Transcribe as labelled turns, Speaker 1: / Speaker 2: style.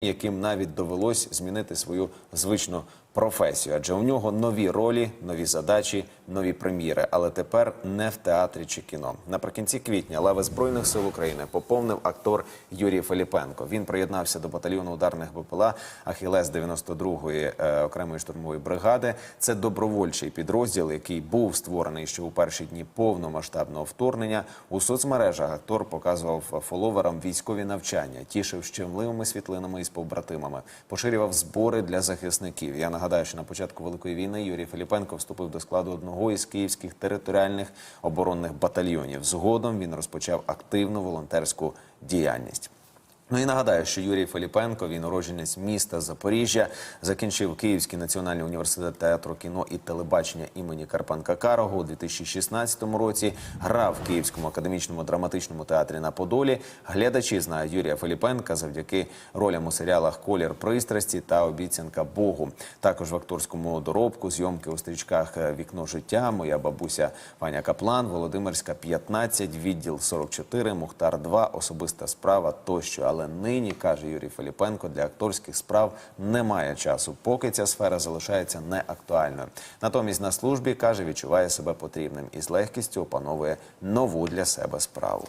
Speaker 1: яким навіть довелось змінити свою звичну професію, адже у нього нові ролі, нові задачі, нові прем'єри, але тепер не в театрі чи кіно. Наприкінці квітня лави збройних сил України поповнив актор Юрій Филіпенко. Він приєднався до батальйону ударних БПЛА Ахілес 92-ї е, окремої штурмової бригади. Це добровольчий підрозділ, який був створений ще у перші дні повномасштабного вторгнення. У соцмережах актор показував фоловерам військові навчання, тішив щемливими світлинами із побратимами, поширював збори для захисників. Я нагадаю, що на початку великої війни Юрій Філіпенко вступив до складу одного із київських територіальних оборонних батальйонів. Згодом він розпочав активну волонтерську діяльність. Ну і нагадаю, що Юрій Филіпенко, він уродженець міста Запоріжжя, закінчив Київський національний університет театру кіно і телебачення імені Карпенка Карого у 2016 році. Грав в Київському академічному драматичному театрі на Подолі. Глядачі знають Юрія Филіпенка завдяки ролям у серіалах Колір пристрасті та Обіцянка Богу. Також в акторському доробку, зйомки у стрічках Вікно життя, Моя бабуся Ваня Каплан, Володимирська 15, відділ 44, Мухтар 2, особиста справа тощо. Але нині каже Юрій Філіпенко, для акторських справ немає часу, поки ця сфера залишається неактуальною. Натомість на службі каже, відчуває себе потрібним і з легкістю опановує нову для себе справу.